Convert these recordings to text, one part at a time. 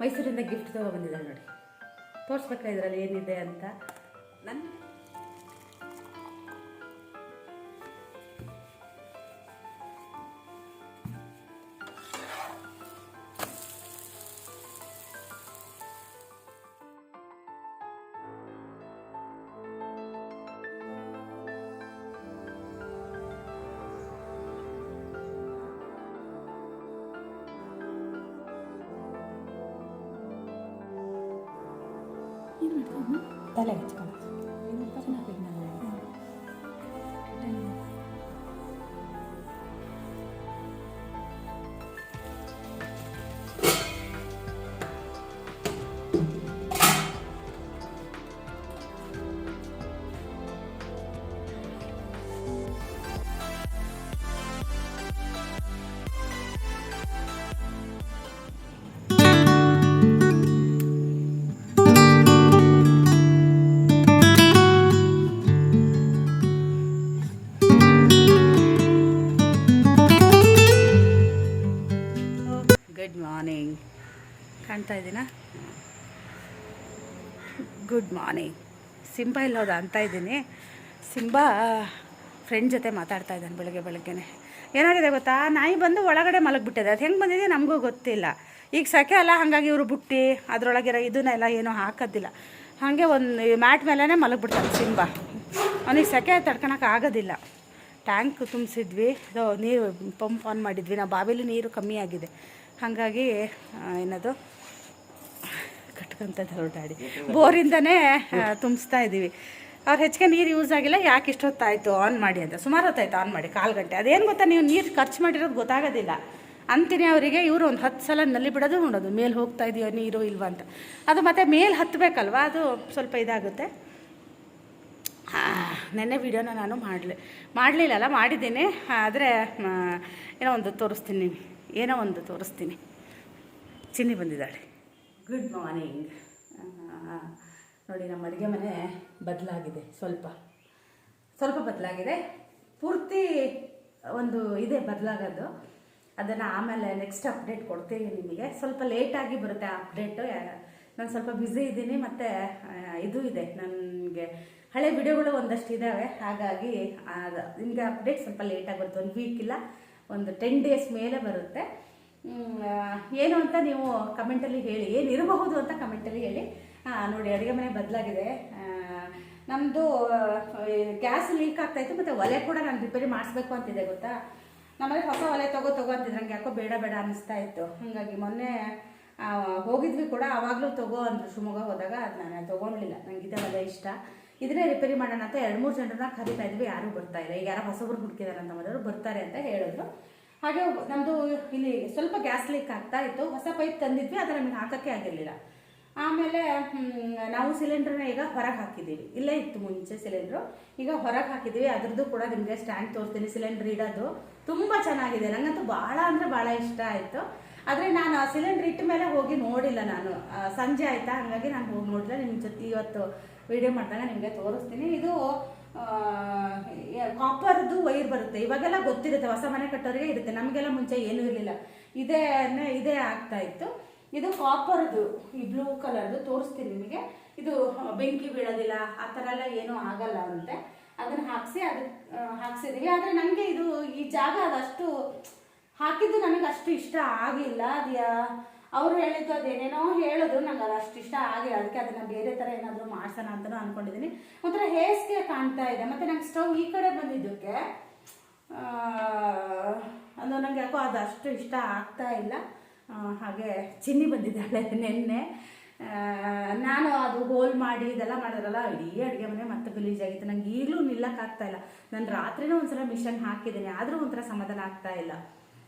ಮೈಸೂರಿಂದ ಗಿಫ್ಟ್ ತೊಗೊಬಂದಿದ್ದಾರೆ ನೋಡಿ. ತೋರಿಸ್ಬೇಕಾ ಇದರಲ್ಲಿ ಏನಿದೆ ಅಂತ? ನನ್ನ ಕಾಣ್ತಾ ಇದ್ದೀನಾ? ಗುಡ್ ಮಾರ್ನಿಂಗ್ ಸಿಂಬಾ ಇಲ್ಲೋದ ಅಂತ ಇದ್ದೀನಿ. ಸಿಂಬಾ ಫ್ರೆಂಡ್ ಜೊತೆ ಮಾತಾಡ್ತಾ ಇದ್ದಾನೆ ಬೆಳಗ್ಗೆ ಬೆಳಗ್ಗೆನೆ. ಏನಾಗಿದೆ ಗೊತ್ತಾ? ನಾಯಿ ಬಂದು ಒಳಗಡೆ ಮಲಗಿಬಿಟ್ಟಿದೆ. ಅದು ಹೆಂಗೆ ಬಂದಿದೆ ನಮಗೂ ಗೊತ್ತಿಲ್ಲ. ಈಗ ಸೆಕೆ ಅಲ್ಲ, ಹಾಗಾಗಿ ಇವರು ಬುಟ್ಟಿ, ಅದರೊಳಗಿರೋ ಇದನ್ನೆಲ್ಲ ಏನೂ ಹಾಕೋದಿಲ್ಲ. ಹಾಗೆ ಒಂದು ಮ್ಯಾಟ್ ಮೇಲೇ ಮಲಗಿಬಿಡ್ತಾನೆ ಸಿಂಬಾ. ಅವನಿಗೆ ಸೆಕೆ ತಡ್ಕೊಳಕ್ಕೆ ಆಗೋದಿಲ್ಲ. ಟ್ಯಾಂಕ್ ತುಂಬಿಸಿದ್ವಿ. ನೀರು, ಪಂಪ್ ಆನ್ ಮಾಡಿದ್ವಿ. ನಾವು ಬಾವಿಲಿ ನೀರು ಕಮ್ಮಿ ಆಗಿದೆ. ಹಾಗಾಗಿ ಏನದು? ಕಟ್ಕೊಂತ ಹೊರಟಾಡಿ ಬೋರಿಂದನೇ ತುಂಬಿಸ್ತಾ ಇದ್ದೀವಿ ಅವ್ರು ಹೆಚ್ಚಿಗೆ ನೀರು ಯೂಸ್ ಆಗಿಲ್ಲ, ಯಾಕೆ ಇಷ್ಟೊತ್ತಾಯಿತು ಆನ್ ಮಾಡಿ ಅಂತ. ಸುಮಾರು ಹೊತ್ತಾಯ್ತು ಆನ್ ಮಾಡಿ, ಕಾಲು ಗಂಟೆ. ಅದೇನು ಗೊತ್ತಾ, ನೀವು ನೀರು ಖರ್ಚು ಮಾಡಿರೋದು ಗೊತ್ತಾಗೋದಿಲ್ಲ. ಅಂತೀನಿ ಅವರಿಗೆ, ಇವರು ಒಂದು ಹತ್ತು ಸಲ ನಲ್ಲಿ ಬಿಡೋದು ನೋಡೋದು ಮೇಲೆ ಹೋಗ್ತಾ ಇದೆಯೋ ನೀರು ಇಲ್ವ ಅಂತ. ಅದು ಮತ್ತೆ ಮೇಲೆ ಹತ್ತಬೇಕಲ್ವಾ ಅದು ಸ್ವಲ್ಪ ಇದಾಗುತ್ತೆ. ನೆನ್ನೆ ವಿಡಿಯೋನ ನಾನು ಮಾಡಲಿ ಮಾಡಲಿಲ್ಲಲ್ಲ ಮಾಡಿದ್ದೀನಿ. ಆದರೆ ಏನೋ ಒಂದು ತೋರಿಸ್ತೀನಿ. ಏನೋ ಒಂದು ತೋರಿಸ್ತೀನಿ. ಚಿನ್ನಿ ಬಂದಿದ್ದಾಳೆ. ಗುಡ್ ಮಾರ್ನಿಂಗ್ ನೋಡಿ ನಮ್ಮ ಅಡುಗೆ ಮನೆ ಬದಲಾಗಿದೆ ಸ್ವಲ್ಪ. ಸ್ವಲ್ಪ ಬದಲಾಗಿದೆ. ಪೂರ್ತಿ ಒಂದು ಇದೆ ಬದಲಾಗೋದು. ಅದನ್ನು ಆಮೇಲೆ ನೆಕ್ಸ್ಟ್ ಅಪ್ಡೇಟ್ ಕೊಡ್ತೀನಿ ನಿಮಗೆ. ಸ್ವಲ್ಪ ಲೇಟಾಗಿ ಬರುತ್ತೆ ಅಪ್ಡೇಟು ನಾನು ಸ್ವಲ್ಪ ಬ್ಯುಸಿ ಇದ್ದೀನಿ ಮತ್ತು ಇದು ಇದೆ. ನನಗೆ ಹಳೆ ವಿಡಿಯೋಗಳು ಒಂದಷ್ಟು ಇದ್ದಾವೆ ಹಾಗಾಗಿ ನಿಮಗೆ ಅಪ್ಡೇಟ್ ಸ್ವಲ್ಪ ಲೇಟಾಗಿ ಬರುತ್ತೆ. ಒಂದು ವೀಕ್ ಇಲ್ಲ ಒಂದು ಟೆನ್ ಡೇಸ್ ಮೇಲೆ ಬರುತ್ತೆ. ಆ, ಏನು ಅಂತ ನೀವು ಕಮೆಂಟಲ್ಲಿ ಹೇಳಿ. ಏನಿರಬಹುದು ಅಂತ ಕಮೆಂಟಲ್ಲಿ ಹೇಳಿ. ಹಾಂ ನೋಡಿ, ಅಡುಗೆ ಮನೆ ಬದಲಾಗಿದೆ. ನಮ್ಮದು ಗ್ಯಾಸ್ ಲೀಕ್ ಆಗ್ತಾಯಿತ್ತು ಮತ್ತು ಒಲೆ ಕೂಡ ನಾನು ರಿಪೇರಿ ಮಾಡಿಸ್ಬೇಕು ಅಂತಿದೆ ಗೊತ್ತಾ? ನಮ್ಮಲ್ಲಿ ಹೊಸ ಒಲೆ ತಗೋ ತಗೋ ಅಂತಿದ್ರು ನಂಗೆ ಯಾಕೋ ಬೇಡ ಬೇಡ ಅನ್ನಿಸ್ತಾ ಇತ್ತು. ಹಾಗಾಗಿ ಮೊನ್ನೆ ಹೋಗಿದ್ವಿ ಕೂಡ. ಆವಾಗಲೂ ತಗೋ ಅಂದರು. ಶಿವಮೊಗ್ಗ ಹೋದಾಗ ಅದು ನಾನು ತೊಗೊಳ್ಲಿಲ್ಲ ನಂಗೆ ಇದೇ ಒಲೆ ಇಷ್ಟ. ಇದನ್ನೇ ರಿಪೇರಿ ಮಾಡೋಣ ಅಂತ ಎರಡು ಮೂರು ಜನರನ್ನ ಕರಿತಾ ಇದ್ವಿ. ಯಾರೂ ಬರ್ತಾ ಇಲ್ಲ. ಈಗ ಯಾರೋ ಹೊಸಬ್ರು ಹುಡುಕಿದಾರೆ ಅಂತ ಮೊದಲು ಬರ್ತಾರೆ ಅಂತ ಹೇಳಿದ್ರು. ಹಾಗೆ ನಮ್ಮದು ಇಲ್ಲಿ ಸ್ವಲ್ಪ ಗ್ಯಾಸ್ ಲೀಕ್ ಆಗ್ತಾ ಇತ್ತು. ಹೊಸ ಪೈಪ್ ತಂದಿದ್ವಿ ಅದು ನಮಗೆ ಹಾಕೋಕ್ಕೆ ಆಗಿರಲಿಲ್ಲ. ಆಮೇಲೆ ನಾವು ಸಿಲಿಂಡ್ರನ್ನ ಈಗ ಹೊರಗೆ ಹಾಕಿದ್ದೀವಿ. ಇಲ್ಲೇ ಇತ್ತು ಮುಂಚೆ ಸಿಲಿಂಡ್ರು ಈಗ ಹೊರಗೆ ಹಾಕಿದ್ದೀವಿ. ಅದ್ರದ್ದು ಕೂಡ ನಿಮಗೆ ಸ್ಟ್ಯಾಂಡ್ ತೋರಿಸ್ತೀನಿ. ಸಿಲಿಂಡ್ರ್ ಇಡೋದು ತುಂಬ ಚೆನ್ನಾಗಿದೆ. ನನಗಂತೂ ಭಾಳ ಅಂದರೆ ಭಾಳ ಇಷ್ಟ ಆಯಿತು. ಆದರೆ ನಾನು ಆ ಸಿಲಿಂಡ್ರ್ ಇಟ್ಟ ಮೇಲೆ ಹೋಗಿ ನೋಡಿಲ್ಲ ನಾನು. ಸಂಜೆ ಆಯಿತಾ? ಹಾಗಾಗಿ ನಾನು ಹೋಗಿ ನೋಡಿಲ್ಲ ನಿಮ್ಮ ಜೊತೆ ಇವತ್ತು ವಿಡಿಯೋ ಮಾಡಿದಾಗ ನಿಮಗೆ ತೋರಿಸ್ತೀನಿ. ಇದು ಕಾಪರ್ದು ವೈರ್ ಬರುತ್ತೆ. ಇವಾಗೆಲ್ಲ ಗೊತ್ತಿರುತ್ತೆ, ಹೊಸ ಮನೆ ಕಟ್ಟೋರಿಗೆ ಇರುತ್ತೆ. ನಮಗೆಲ್ಲ ಮುಂಚೆ ಏನೂ ಇರಲಿಲ್ಲ. ಇದೇ ಇದೇ ಆಗ್ತಾ ಇತ್ತು. ಇದು ಕಾಪರ್ದು ಈ ಬ್ಲೂ ಕಲರ್ದು ತೋರಿಸ್ತೀನಿ ನಿಮಗೆ. ಇದು ಬೆಂಕಿ ಬೀಳೋದಿಲ್ಲ, ಆ ಥರ ಎಲ್ಲ ಏನೂ ಆಗಲ್ಲ ಅಂತೆ. ಅದನ್ನು ಹಾಕಿಸಿ ಅದಕ್ಕೆ ಹಾಕ್ಸಿದ್ದೀವಿ. ಆದರೆ ನನಗೆ ಇದು ಈ ಜಾಗ ಅದಷ್ಟು, ಹಾಕಿದ್ದು ನನಗೆ ಅಷ್ಟು ಇಷ್ಟ ಆಗಿಲ್ಲ. ಅದು ಅವ್ರು ಹೇಳಿದ್ದು ಅದೇನೇನೋ ಹೇಳಿದ್ರು ನಂಗೆ ಅದು ಅಷ್ಟು ಇಷ್ಟ ಆಗಿ ಅದಕ್ಕೆ ಅದನ್ನ ಬೇರೆ ಥರ ಏನಾದರೂ ಮಾಡ್ಸೋಣ ಅಂತಲೂ ಅಂದ್ಕೊಂಡಿದ್ದೀನಿ ಒಂಥರ ಹೇಸ್ಗೆ ಕಾಣ್ತಾ ಇದೆ. ಮತ್ತು ನಂಗೆ ಸ್ಟವ್ ಈ ಕಡೆ ಬಂದಿದ್ದಕ್ಕೆ ಅಂದ್ರೆ ನಂಗೆ ಯಾಕೋ ಅದು ಅಷ್ಟು ಇಷ್ಟ ಆಗ್ತಾ ಇಲ್ಲ. ಹಾಗೆ ಚಿನ್ನಿ ಬಂದಿದ್ದಾಳೆ ನಿನ್ನೆ. ನಾನು ಅದು ಹೋಲ್ ಮಾಡಿ ಇದೆಲ್ಲ ಮಾಡಿದ್ರಲ್ಲ, ಇಡೀ ಅಡುಗೆ ಮನೆ ಮತ್ತೆ ಗಲೀಜಾಗಿತ್ತು ನಂಗೆ ಈಗಲೂ ನಿಲ್ಲಕ್ಕಾಗ್ತಾ ಇಲ್ಲ. ನಾನು ರಾತ್ರಿನೂ ಒಂದ್ಸಲ ಮಿಷನ್ ಹಾಕಿದ್ದೀನಿ. ಆದರೂ ಒಂಥರ ಸಮಾಧಾನ ಆಗ್ತಾ ಇಲ್ಲ.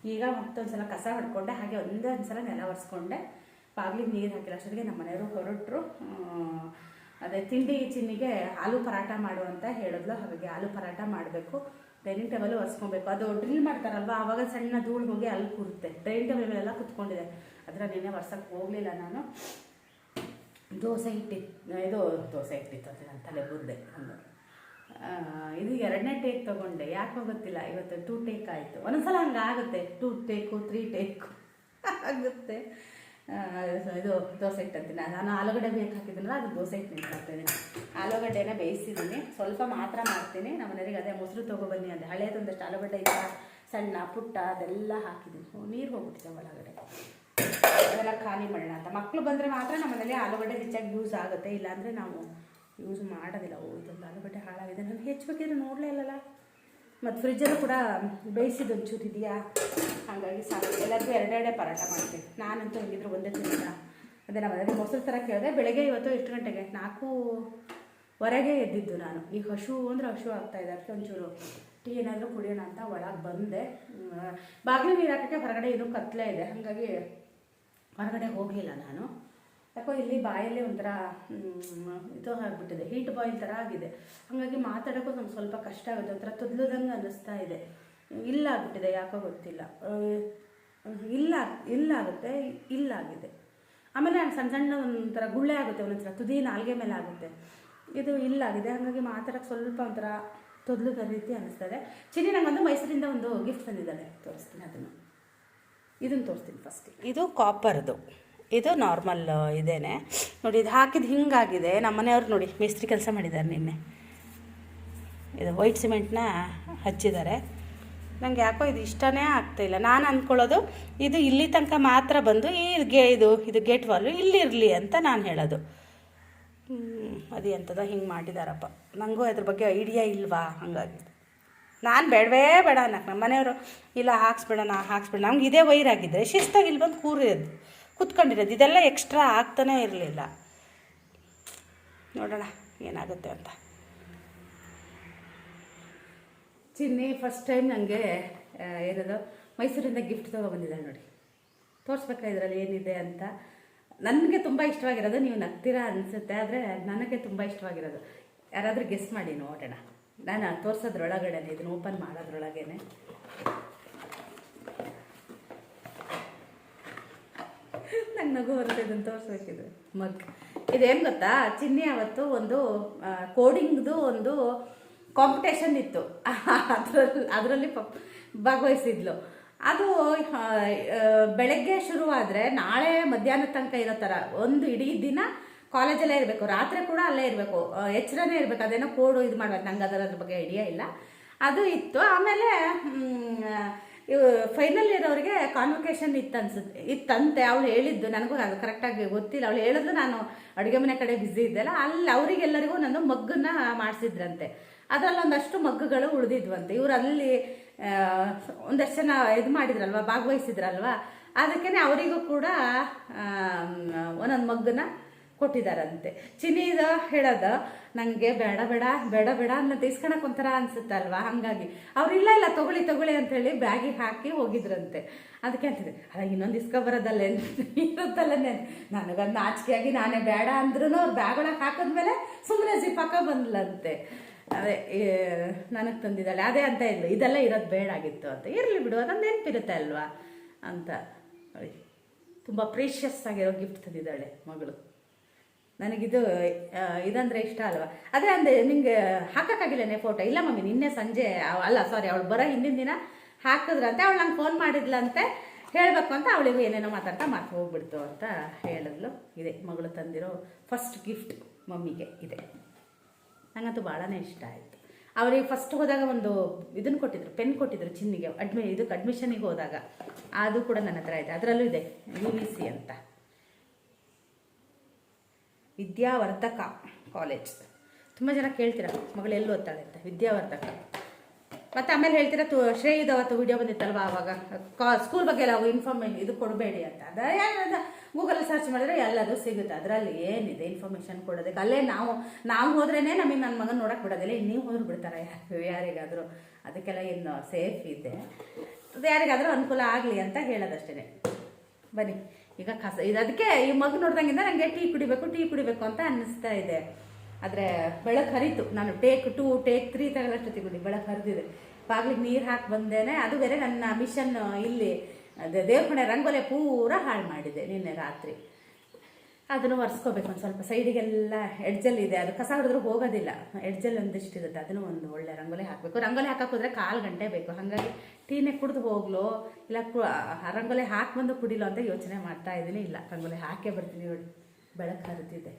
ಈಗ ಮತ್ತೊಂದ್ಸಲ ಕಸ ಹೊಡ್ಕೊಂಡೆ ಹಾಗೆ ಒಂದೇ ಸಲ ನೆಲ ಒರೆಸ್ಕೊಂಡೆ. ಬಾಗಿಲಿಗೆ ನೀರು ಹಾಕಿಲ್ಲ. ಅಷ್ಟೊತ್ತಿಗೆ ನಮ್ಮ ಮನೆಯವರು ಹೊರಟರು. ಅದೇ ತಿಂಡಿ ಚಿನ್ನಿಗೆ ಆಲೂ ಪರಾಟ ಮಾಡು ಅಂತ ಹೇಳಿದ್ಲು. ಹಾಗಾಗಿ ಆಲೂ ಪರಾಟ ಮಾಡಬೇಕು. ಡೈನಿಂಗ್ ಟೇಬಲ್ ಒರೆಸ್ಕೊಬೇಕು. ಅದು ಡ್ರಿಲ್ ಮಾಡ್ತಾರಲ್ವ? ಆವಾಗ ಸಣ್ಣ ಧೂಳು ಹೋಗಿ ಅಲ್ಲಿ ಕೂರುತ್ತೆ. ಡೈನಿಂಗ್ ಟೇಬಲ್ ಮೇಲೆಲ್ಲ ಕುತ್ಕೊಂಡಿದೆ. ಅದರ ನಿನ್ನೆ ಒರ್ಸಕ್ಕೆ ಹೋಗಲಿಲ್ಲ ನಾನು. ದೋಸೆ ಇಟ್ಟಿತ್ತು ಇದು ದೋಸೆ ಇಟ್ಟಿತ್ತು ಅಂತ ತಲೆ ಬುರ್ದೆ. ಆ, ಇದು ಎರಡನೇ ಟೇಕ್ ತಗೊಂಡೆ. ಯಾಕೋ ಗೊತ್ತಿಲ್ಲ, ಇವತ್ತು ಟೂ ಟೇಕ್ ಆಯಿತು. ಒಂದೊಂದ್ಸಲ ಹಂಗೆ ಆಗುತ್ತೆ. ಟೂ ಟೇಕು ತ್ರೀ ಟೇಕು ಆಗುತ್ತೆ. ಇದು ದೋಸೆ ಇಟ್ಟಂತೀನಿ ನಾನು ಆಲೂಗಡ್ಡೆ ಬೇಕು ಹಾಕಿದ್ದೀನಲ್ಲ ಅದು ದೋಸೆ ಹಿಟ್ಟು ನೆನ್ಸ್ಕೊಳ್ತೀನಿ ಆಲೂಗಡ್ಡೆನ ಬೇಯಿಸಿದ್ದೀನಿ. ಸ್ವಲ್ಪ ಮಾತ್ರ ಮಾಡ್ತೀನಿ. ನಮ್ಮ ಮನೆಯವರಿಗೆ ಅದೇ ಮೊಸರು ತೊಗೊಬನ್ನಿ ಅದೇ. ಹಳೆಯದೊಂದಷ್ಟು ಆಲೂಗಡ್ಡೆ ಇಲ್ಲ ಸಣ್ಣ ಪುಟ್ಟ ಅದೆಲ್ಲ ಹಾಕಿದ್ದೀನಿ. ನೀರು ಹೋಗ್ಬಿಟ್ಟಿದೆ ಒಳಗಡೆ. ಅದೆಲ್ಲ ಖಾಲಿ ಮಾಡೋಣ ಅಂತ. ಮಕ್ಕಳು ಬಂದರೆ ಮಾತ್ರ ನಮ್ಮ ಮನೇಲಿ ಆಲೂಗಡ್ಡೆ ಹೆಚ್ಚಾಗಿ ಯೂಸ್ ಆಗುತ್ತೆ. ಇಲ್ಲಾಂದರೆ ನಾವು ಯೂಸ್ ಮಾಡೋದಿಲ್ಲ. ಓ, ಇದೊಂದು ಆಲೂಗಡ್ಡೆ ಹಾಳಾಗಿದೆ. ನಾನು ಹೆಚ್ಚಬೇಕಿದ್ರೆ ನೋಡಲೇ ಇಲ್ಲಲ್ಲ. ಮತ್ತು ಫ್ರಿಜ್ಜಲ್ಲೂ ಕೂಡ ಬೇಯಿಸಿದ್ದು ಒಂಚೂರು ಇದೆಯಾ ಹಾಗಾಗಿ ಸಾಕು. ಎಲ್ಲರಿಗೂ ಎರಡೆರಡೇ ಪರಾಟ ಮಾಡ್ತೀನಿ. ನಾನಂತೂ ಹೇಗಿದ್ರು ಒಂದೇ ತಿನ್ನ ಅದೇ ನಾವು ಮನೇಲಿ ಮೊಸರು ಥರ ಕೇಳಿದೆ ಬೆಳಗ್ಗೆ ಇವತ್ತು ಎಷ್ಟು ಗಂಟೆಗೆ ನಾಲ್ಕು ಹೊರಗೆ ಎದ್ದಿದ್ದು ನಾನು. ಈಗ ಹಶು ಅಂದರೆ ಹಶು ಆಗ್ತಾ ಇದೆ. ಅದಕ್ಕೆ ಒಂಚೂರು ಟೀ ಏನಾದರೂ ಕುಡಿಯೋಣ ಅಂತ ಒಳಗೆ ಬಂದೆ. ಬಾಗಿಲು ನೀರು ಹಾಕೋಕ್ಕೆ ಹೊರಗಡೆ ಇನ್ನೂ ಕತ್ತಲೇ ಇದೆ ಹಾಗಾಗಿ ಹೊರಗಡೆ ಹೋಗಲಿಲ್ಲ ನಾನು. ಯಾಕೋ ಇಲ್ಲಿ ಬಾಯಲ್ಲಿ ಒಂಥರ ಇದು ಆಗಿಬಿಟ್ಟಿದೆ ಹೀಟ್ ಬಾಯಿಲ್ ಥರ ಆಗಿದೆ. ಹಾಗಾಗಿ ಮಾತಾಡೋಕ್ಕೂ ನಮ್ಗೆ ಸ್ವಲ್ಪ ಕಷ್ಟ ಆಗುತ್ತೆ, ಒಂಥರ ತುದ್ಲದಂಗೆ ಅನ್ನಿಸ್ತಾ ಇದೆ. ಇಲ್ಲ ಆಗಿಬಿಟ್ಟಿದೆ, ಯಾಕೋ ಗೊತ್ತಿಲ್ಲ. ಇಲ್ಲ ಇಲ್ಲ ಆಗುತ್ತೆ, ಇಲ್ಲ ಆಗಿದೆ. ಆಮೇಲೆ ಸಣ್ಣ ಸಣ್ಣ ಒಂಥರ ಗುಳ್ಳೆ ಆಗುತ್ತೆ ಒಂದೊಂಥರ ತುದಿ ನಾಲ್ಗೆ ಮೇಲೆ ಆಗುತ್ತೆ. ಇದು ಇಲ್ಲಾಗಿದೆ ಹಾಗಾಗಿ ಮಾತಾಡೋಕ್ಕೆ ಸ್ವಲ್ಪ ಒಂಥರ ತೊದ್ಲುದ ರೀತಿ ಅನ್ನಿಸ್ತದೆ ಚಿನ್ನಿ ನಂಗೊಂದು ಮೈಸೂರಿಂದ ಒಂದು ಗಿಫ್ಟ್ ತಂದಿದ್ದಾಳೆ. ತೋರಿಸ್ತೀನಿ ಅದನ್ನು. ಇದನ್ನು ತೋರಿಸ್ತೀನಿ ಫಸ್ಟ್ ಇದು ಕಾಪರ್ದು ಇದು ನಾರ್ಮಲ್ ಇದೇನೆ. ನೋಡಿ, ಇದು ಹಾಕಿದ ಹಿಂಗಾಗಿದೆ. ನಮ್ಮ ಮನೆಯವ್ರು ನೋಡಿ, ಮೇಸ್ತ್ರಿ ಕೆಲಸ ಮಾಡಿದ್ದಾರೆ ನಿನ್ನೆ. ಇದು ವೈಟ್ ಸಿಮೆಂಟ್ನ ಹಚ್ಚಿದ್ದಾರೆ. ನನಗೆ ಯಾಕೋ ಇದು ಇಷ್ಟನೇ ಆಗ್ತಾಯಿಲ್ಲ ನಾನು ಅಂದ್ಕೊಳ್ಳೋದು ಇದು ಇಲ್ಲಿ ತನಕ ಮಾತ್ರ ಬಂದು ಈ ಗೆ, ಇದು ಇದು ಗೇಟ್ ವಾಲು ಇಲ್ಲಿರಲಿ ಅಂತ ನಾನು ಹೇಳೋದು. ಅದು ಎಂಥದೋ ಹಿಂಗೆ ಮಾಡಿದಾರಪ್ಪ. ನನಗೂ ಅದ್ರ ಬಗ್ಗೆ ಐಡಿಯಾ ಇಲ್ವಾ? ಹಾಗಾಗಿ. ನಾನು ಬೇಡವೇ ಬೇಡ ಅನ್ನಕ್ಕೆ ನಮ್ಮ ಮನೆಯವರು, ಇಲ್ಲ, ಹಾಕ್ಸ್ಬಿಡೋಣ ಹಾಕ್ಸ್ಬೇಡ ನಮ್ಗೆ ಇದೇ ವೈರಾಗಿದ್ದರೆ ಶಿಸ್ತಾಗಿ ಇಲ್ಲಿ ಬಂದು ಕೂರಿರೋದು ಕೂತ್ಕೊಂಡಿರೋದು. ಇದೆಲ್ಲ ಎಕ್ಸ್ಟ್ರಾ ಆಗ್ತಾನೇ ಇರಲಿಲ್ಲ. ನೋಡೋಣ, ಏನಾಗುತ್ತೆ ಅಂತ. ಚಿನ್ನಿ ಫಸ್ಟ್ ಟೈಮ್ ನನಗೆ ಏನದು, ಮೈಸೂರಿಂದ ಗಿಫ್ಟ್ ತೊಗೊಬಂದಿದ್ದಾಳೆ ನೋಡಿ. ತೋರಿಸ್ಬೇಕಾ ಇದರಲ್ಲಿ ಏನಿದೆ ಅಂತ? ನನಗೆ ತುಂಬ ಇಷ್ಟವಾಗಿರೋದು, ನೀವು ನಗ್ತೀರಾ ಅನಿಸುತ್ತೆ, ಆದರೆ ನನಗೆ ತುಂಬ ಇಷ್ಟವಾಗಿರೋದು. ಯಾರಾದರೂ ಗೆಸ್ ಮಾಡಿ ನೋಡೋಣ. ನಾನು ತೋರಿಸೋದ್ರೊಳಗಡೆ ಇದನ್ನು ಓಪನ್ ಮಾಡೋದ್ರೊಳಗೇನೆ. ನಂಗೆ ಬರುತ್ತೆ ಇದನ್ನು ತೋರಿಸ್ಬೇಕಿದೆ. ಮಗ್. ಇದೇನು ಗೊತ್ತಾ? ಚಿನ್ನಿ ಅವತ್ತು ಒಂದು ಕೋಡಿಂಗ್ದು ಒಂದು ಕಾಂಪಿಟೇಷನ್ ಇತ್ತು. ಅದರಲ್ಲಿ ಅದರಲ್ಲಿ ಭಾಗವಹಿಸಿದ್ಲು. ಅದು ಬೆಳಗ್ಗೆ ಶುರುವಾದರೆ ನಾಳೆ ಮಧ್ಯಾಹ್ನ ತನಕ ಇರೋ ಥರ ಒಂದು ಇಡೀ ದಿನ ಕಾಲೇಜಲ್ಲೇ ಇರಬೇಕು. ರಾತ್ರಿ ಕೂಡ ಅಲ್ಲೇ ಇರಬೇಕು. ಎಚ್ಚರನೇ ಇರಬೇಕು. ಅದೇನೋ ಕೋಡು ಇದು ಮಾಡ್ಬೇಕು. ನಂಗೆ ಅದರ ಬಗ್ಗೆ ಐಡಿಯಾ ಇಲ್ಲ. ಅದು ಇತ್ತು. ಆಮೇಲೆ ಫೈನಲ್ ಇರೋರಿಗೆ ಕಾನ್ವೊಕೇಶನ್ ಇತ್ತು ಅನ್ಸುತ್ತೆ. ಇತ್ತಂತೆ ಅವಳು ಹೇಳಿದ್ದು. ನನಗೂ ಅದು ಕರೆಕ್ಟಾಗಿ ಗೊತ್ತಿಲ್ಲ. ಅವಳು ಹೇಳಿದ್ರು ನಾನು ಅಡುಗೆ ಮನೆ ಕಡೆ ಬ್ಯುಸಿ ಇದ್ದೆಲ್ಲ, ಅಲ್ಲಿ ಅವರಿಗೆಲ್ಲರಿಗೂ ನಾನು ಮಗ್ಗನ್ನ ಮಾಡಿಸಿದ್ರಂತೆ. ಅದರಲ್ಲಿ ಒಂದಷ್ಟು ಮಗ್ಗುಗಳು ಉಳಿದಿದ್ವಂತೆ. ಇವರು ಅಲ್ಲಿ ಒಂದಷ್ಟು ಜನ ಇದು ಮಾಡಿದ್ರಲ್ವ, ಭಾಗವಹಿಸಿದ್ರಲ್ವ? ಅದಕ್ಕೇ ಅವರಿಗೂ ಕೂಡ ಒಂದೊಂದು ಮಗ್ಗನ್ನ ಕೊಟ್ಟಿದ್ದಾರಂತೆ ಚಿನ್ನಿದ ಹೇಳದ ನನಗೆ ಬೇಡ ಬೇಡ ಬೇಡ ಬೇಡ ಅನ್ನೋದು ಇಸ್ಕೊಳಕ್ ಒಂಥರ ಅನ್ಸುತ್ತಲ್ವಾ? ಹಾಗಾಗಿ. ಅವ್ರು, ಇಲ್ಲ ಇಲ್ಲ, ತಗೊಳ್ಳಿ ತಗೊಳ್ಳಿ ಅಂತೇಳಿ ಬ್ಯಾಗಿಗೆ ಹಾಕಿ ಹೋಗಿದ್ರಂತೆ. ಅದಕ್ಕೆ ಅಂತಿದೆ ಅಲ್ಲ, ಇನ್ನೊಂದು ಇಸ್ಕೊ ಬರೋದಲ್ಲೇ? ಇರುತ್ತಲ್ಲೇ ನನಗದು ನಾಚಿಕೆಯಾಗಿ ನಾನೇ ಬೇಡ ಅಂದ್ರೂ ಅವ್ರು ಬ್ಯಾಗ್ ಒಳಗೆ ಹಾಕಿದ್ಮೇಲೆ ಸುಮ್ಮನೆ ಜಿಪ್ ಬಂದ್ಲಂತೆ. ಅದೇ ನನಗೆ ತಂದಿದ್ದಾಳೆ. ಅದೇ ಅಂತ ಇದ್ಲು. ಇದೆಲ್ಲ ಇರೋದು ಬೇಡಾಗಿತ್ತು ಅಂತ. ಇರಲಿ ಬಿಡು, ಅದೊಂದು ನೆನಪಿರುತ್ತೆ ಅಲ್ವಾ? ಅಂತ ತುಂಬ ಪ್ರೀಷಿಯಸ್ ಆಗಿರೋ ಗಿಫ್ಟ್ ತಂದಿದ್ದಾಳೆ ಮಗಳು. ನನಗಿದು ಇದಂದರೆ ಇಷ್ಟ ಅಲ್ವಾ? ಅದೇ ಅಂದೆ, ನಿಂಗೆ ಹಾಕೋಕ್ಕಾಗಿಲ್ಲನೇ ಫೋಟೋ ಇಲ್ಲ ಮಮ್ಮಿ, ನಿನ್ನೆ ಸಂಜೆ ಅಲ್ಲ ಸಾರಿ ಅವಳು ಬರೋ ಹಿಂದಿನ ದಿನ ಹಾಕಿದ್ರಂತೆ, ಅವಳು ನಂಗೆ ಫೋನ್ ಮಾಡಿದ್ಲಂತೆ, ಹೇಳಬೇಕು ಅಂತ ಅವಳಿಗೂ ಏನೇನೋ ಮಾತಾಡ್ತಾ ಮಾತು ಹೋಗ್ಬಿಡ್ತು ಅಂತ ಹೇಳಿದ್ಲು. ಇದೆ, ಮಗಳು ತಂದಿರೋ ಫಸ್ಟ್ ಗಿಫ್ಟ್ ಮಮ್ಮಿಗೆ ಇದೆ. ನನಗಂತೂ ಭಾಳನೇ ಇಷ್ಟ ಆಯಿತು. ಅವರಿಗೆ ಫಸ್ಟ್ ಹೋದಾಗ ಒಂದು ಇದನ್ನು ಕೊಟ್ಟಿದ್ರು ಪೆನ್ ಕೊಟ್ಟಿದ್ರು ಚಿನ್ನಿಗೆ. ಅಡ್ಮಿ ಇದಕ್ಕೆ ಅಡ್ಮಿಷನಿಗೆ ಹೋದಾಗ. ಅದು ಕೂಡ ನನ್ನ ಹತ್ರ ಇದೆ. ಅದರಲ್ಲೂ ಇದೆ ಯು ಸಿ ಅಂತ. ವಿದ್ಯಾವರ್ಧಕ ಕಾಲೇಜ್ ತುಂಬ ಜನ ಕೇಳ್ತೀರಾ, ಮಗಳು ಎಲ್ಲಿ ಓದ್ತಾಳೆ ಅಂತ? ವಿದ್ಯಾವರ್ಧಕ. ಮತ್ತು ಆಮೇಲೆ ಹೇಳ್ತೀರಾ, ತು, ಶ್ರೇಯುದ ಅವತ್ತು ವಿಡಿಯೋ ಬಂದಿತ್ತಲ್ವ ಆವಾಗ ಕಾ ಸ್ಕೂಲ್ ಬಗ್ಗೆ ಎಲ್ಲ ಇನ್ಫಾರ್ಮೇಷನ್ ಇದು ಕೊಡಬೇಡಿ ಅಂತ. ಅದ ಯಾರು ಗೂಗಲ್ ಸರ್ಚ್ ಮಾಡಿದ್ರೆ ಎಲ್ಲದು ಸಿಗುತ್ತೆ. ಅದರಲ್ಲಿ ಏನಿದೆ ಇನ್ಫಾರ್ಮೇಷನ್ ಕೊಡೋದಕ್ಕೆ? ಅಲ್ಲೇ ನಾವು ನಾವು ಹೋದ್ರೇ ನಮಗೆ ನನ್ನ ಮಗನ ನೋಡಕ್ಕೆ ಬಿಡೋದಿಲ್ಲ. ನೀವು ಹೋದ್ರೆ ಬಿಡ್ತಾರೆ? ಯಾರು, ಯಾರಿಗಾದರೂ? ಅದಕ್ಕೆಲ್ಲ ಏನು ಸೇಫ್ ಇದೆ. ಯಾರಿಗಾದರೂ ಅನುಕೂಲ ಆಗಲಿ ಅಂತ ಹೇಳೋದಷ್ಟೇ ಬನ್ನಿ. ಈಗ ಕಸ ಇದು ಅದಕ್ಕೆ ಈ ಮಗು ನೋಡ್ದಂಗಿಂದ ನನಗೆ ಟೀ ಕುಡಿಬೇಕು ಟೀ ಕುಡಿಬೇಕು ಅಂತ ಅನ್ನಿಸ್ತಾ ಇದೆ. ಆದರೆ ಬೆಳಕು ಹರಿತು. ನಾನು ಟೇಕ್ ಟೂ, ಟೇಕ್ ತ್ರೀ ತಗೊಳ್ಳಷ್ಟೊತ್ತಿಗೆ ಕುಡಿ, ಬೆಳಕು ಹರಿದಿದೆ. ಬಾಗಿಲಿಗೆ ನೀರು ಹಾಕಿ ಬಂದೇನೆ, ಅದು ಬೇರೆ ನನ್ನ ಮಿಷನ್ ಇಲ್ಲಿ, ಅದೇ ದೇವ್ರ ಕಡೆ ರಂಗೋಲೆ ಪೂರ ಹಾಳು ಮಾಡಿದೆ ನಿನ್ನೆ ರಾತ್ರಿ. ಅದನ್ನು ಒರೆಸ್ಕೋಬೇಕು ಒಂದು ಸ್ವಲ್ಪ. ಸೈಡಿಗೆಲ್ಲ ಎಡ್ಜಲ್ಲಿ ಇದೆ. ಅದು ಕಸ ಹೊಡೆದ್ರೂ ಹೋಗೋದಿಲ್ಲ. ಎಡ್ಜಲ್ಲಿ ಒಂದಿಷ್ಟು ಇರುತ್ತೆ ಅದನ್ನು ಒಂದು ಒಳ್ಳೆ ರಂಗೋಲಿ ಹಾಕಬೇಕು. ರಂಗೋಲಿ ಹಾಕಕ್ಕೆ ಹೋದ್ರೆ ಕಾಲು ಗಂಟೆ ಬೇಕು. ಹಾಗಾಗಿ ಟೀನೇ ಕುಡಿದು ಹೋಗ್ಲು. ಇಲ್ಲ ರಂಗೋಲಿ ಹಾಕಿ ಬಂದು ಕುಡಿಲು ಅಂತ ಯೋಚನೆ ಮಾಡ್ತಾ ಇದ್ದೀನಿ. ಇಲ್ಲ, ರಂಗೋಲಿ ಹಾಕೇ ಬರ್ತೀನಿ ನೋಡಿ. ಬೆಳಕು ಹರಿತಿದೆ.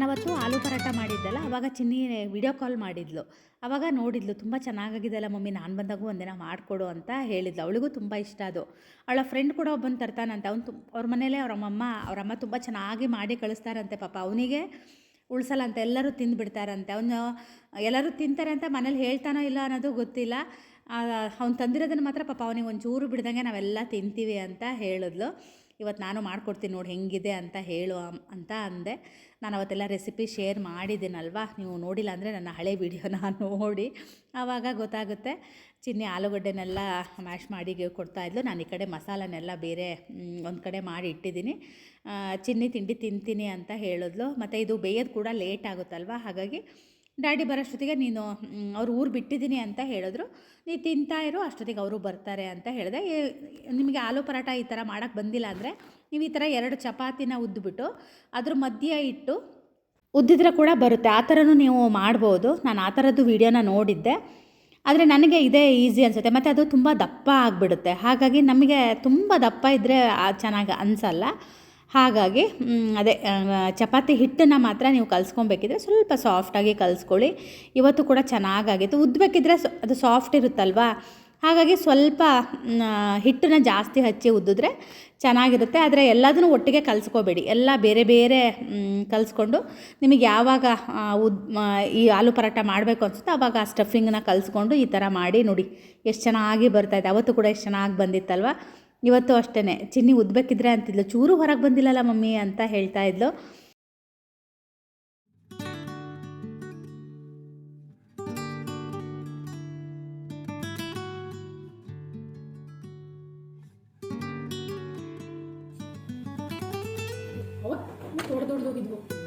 ನಾನವತ್ತು ಆಲೂ ಪರಾಟ ಮಾಡಿದ್ದಲ್ಲ, ಅವಾಗ ಚಿನ್ನಿ ವಿಡಿಯೋ ಕಾಲ್ ಮಾಡಿದ್ಲು. ಅವಾಗ ನೋಡಿದ್ಲು, ತುಂಬ ಚೆನ್ನಾಗಾಗಿದೆಲ್ಲ ಮಮ್ಮಿ, ನಾನು ಬಂದಾಗೂ ಒಂದಿನ ಮಾಡಿಕೊಡು ಅಂತ ಹೇಳಿದ್ಲು. ಅವಳಿಗೂ ತುಂಬ ಇಷ್ಟ ಅದು. ಅವಳ ಫ್ರೆಂಡ್ ಕೂಡ ಒಬ್ಬನ ತರ್ತಾನಂತೆ ಅವ್ನು ತು ಅವ್ರ ಮನೇಲೆ ಅವ್ರ ಅವ್ರಮ್ಮ ತುಂಬ ಚೆನ್ನಾಗಿ ಮಾಡಿ ಕಳಿಸ್ತಾರಂತೆ ಪಾಪ. ಅವನಿಗೆ ಉಳಿಸಲ್ಲ ಅಂತ ಎಲ್ಲರೂ ತಿಂದುಬಿಡ್ತಾರಂತೆ. ಅವನು, ಎಲ್ಲರೂ ತಿಂತಾರೆ ಅಂತ ಮನೇಲಿ ಹೇಳ್ತಾನೋ ಇಲ್ಲ ಅನ್ನೋದು ಗೊತ್ತಿಲ್ಲ. ಅವ್ನು ತಂದಿರೋದನ್ನು ಮಾತ್ರ ಪಾಪ ಅವನಿಗೆ ಒಂಚೂರು ಬಿಡ್ದಂಗೆ ನಾವೆಲ್ಲ ತಿಂತೀವಿ ಅಂತ ಹೇಳಿದ್ಲು. ಇವತ್ತು ನಾನು ಮಾಡ್ಕೊಡ್ತೀನಿ ನೋಡಿ, ಹೆಂಗಿದೆ ಅಂತ ಹೇಳು ಅಂತ ಅಂದೆ. ನಾನು ಅವತ್ತೆಲ್ಲ ರೆಸಿಪಿ ಶೇರ್ ಮಾಡಿದ್ದೀನಲ್ವಾ? ನೀವು ನೋಡಿಲ್ಲ ಅಂದರೆ ನನ್ನ ಹಳೆ ವಿಡಿಯೋನ ನೋಡಿ. ಆವಾಗ ಗೊತ್ತಾಗುತ್ತೆ. ಚಿನ್ನಿ ಆಲೂಗಡ್ಡೆನೆಲ್ಲ ಮ್ಯಾಶ್ ಮಾಡಿ ಕೊಡ್ತಾ ಇದ್ಲು. ನಾನು ಈ ಕಡೆ ಮಸಾಲನೆಲ್ಲ ಬೇರೆ ಒಂದು ಕಡೆ ಮಾಡಿ ಇಟ್ಟಿದ್ದೀನಿ. ಚಿನ್ನಿ ತಿಂಡಿ ತಿಂತೀನಿ ಅಂತ ಹೇಳಿದ್ಲು. ಮತ್ತು ಇದು ಬೇಯೋದು ಕೂಡ ಲೇಟ್ ಆಗುತ್ತಲ್ವ? ಹಾಗಾಗಿ ಡ್ಯಾಡಿ ಬರೋಷ್ಟೊತ್ತಿಗೆ ನೀನು ಅವ್ರು ಊರು ಬಿಟ್ಟಿದ್ದೀನಿ ಅಂತ ಹೇಳಿದ್ರು. ನೀ ತಿಂತಾ ಇರು, ಅಷ್ಟೊತ್ತಿಗೆ ಅವರು ಬರ್ತಾರೆ ಅಂತ ಹೇಳಿದೆ. ನಿಮಗೆ ಆಲೂ ಪರಾಟ ಈ ಥರ ಮಾಡೋಕ್ಕೆ ಬಂದಿಲ್ಲ ಅಂದರೆ ನೀವು ಈ ಥರ ಎರಡು ಚಪಾತಿನ ಉದ್ದುಬಿಟ್ಟು ಅದ್ರ ಮಧ್ಯೆ ಇಟ್ಟು ಉದ್ದಿದ್ರೆ ಕೂಡ ಬರುತ್ತೆ. ಆ ಥರನೂ ನೀವು ಮಾಡ್ಬೋದು. ನಾನು ಆ ಥರದ್ದು ವೀಡಿಯೋನ ನೋಡಿದ್ದೆ. ಆದರೆ ನನಗೆ ಇದೇ ಈಸಿ ಅನಿಸುತ್ತೆ. ಮತ್ತು ಅದು ತುಂಬ ದಪ್ಪ ಆಗಿಬಿಡುತ್ತೆ. ಹಾಗಾಗಿ ನಮಗೆ ತುಂಬ ದಪ್ಪ ಇದ್ದರೆ ಚೆನ್ನಾಗಿ ಅನಿಸಲ್ಲ. ಹಾಗಾಗಿ ಅದೇ ಚಪಾತಿ ಹಿಟ್ಟನ್ನು ಮಾತ್ರ ನೀವು ಕಲಿಸ್ಕೊಬೇಕಿದ್ರೆ ಸ್ವಲ್ಪ ಸಾಫ್ಟಾಗಿ ಕಲಿಸ್ಕೊಳ್ಳಿ. ಇವತ್ತು ಕೂಡ ಚೆನ್ನಾಗಾಗಿತ್ತು. ಉದ್ದಬೇಕಿದ್ರೆ ಅದು ಸಾಫ್ಟ್ ಇರುತ್ತಲ್ವಾ? ಹಾಗಾಗಿ ಸ್ವಲ್ಪ ಹಿಟ್ಟನ್ನ ಜಾಸ್ತಿ ಹಚ್ಚಿ ಉದ್ದಿದ್ರೆ ಚೆನ್ನಾಗಿರುತ್ತೆ. ಆದರೆ ಎಲ್ಲದನ್ನು ಒಟ್ಟಿಗೆ ಕಲಿಸ್ಕೋಬೇಡಿ. ಎಲ್ಲ ಬೇರೆ ಬೇರೆ ಕಲಿಸ್ಕೊಂಡು ನಿಮಗೆ ಯಾವಾಗ ಉದ್ ಈ ಆಲೂ ಪರಾಟ ಮಾಡಬೇಕು ಅನಿಸುತ್ತೋ ಆವಾಗ ಆ ಸ್ಟಫಿಂಗನ್ನ ಕಲಿಸ್ಕೊಂಡು ಈ ಥರ ಮಾಡಿ ನೋಡಿ. ಎಷ್ಟು ಚೆನ್ನಾಗಿ ಬರ್ತಾಯಿದೆ ಅವತ್ತು ಕೂಡ ಎಷ್ಟು ಚೆನ್ನಾಗಿ ಬಂದಿತ್ತಲ್ವ? ಇವತ್ತು ಅಷ್ಟೇ ಚಿನ್ನಿ ಉದ್ಬೇಕಿದ್ರೆ ಅಂತಿದ್ಲು. ಚೂರು ಹೊರಗೆ ಬಂದಿಲ್ಲಲ್ಲ ಮಮ್ಮಿ ಅಂತ ಹೇಳ್ತಾ ಇದ್ಲು. ದೊಡ್ಡ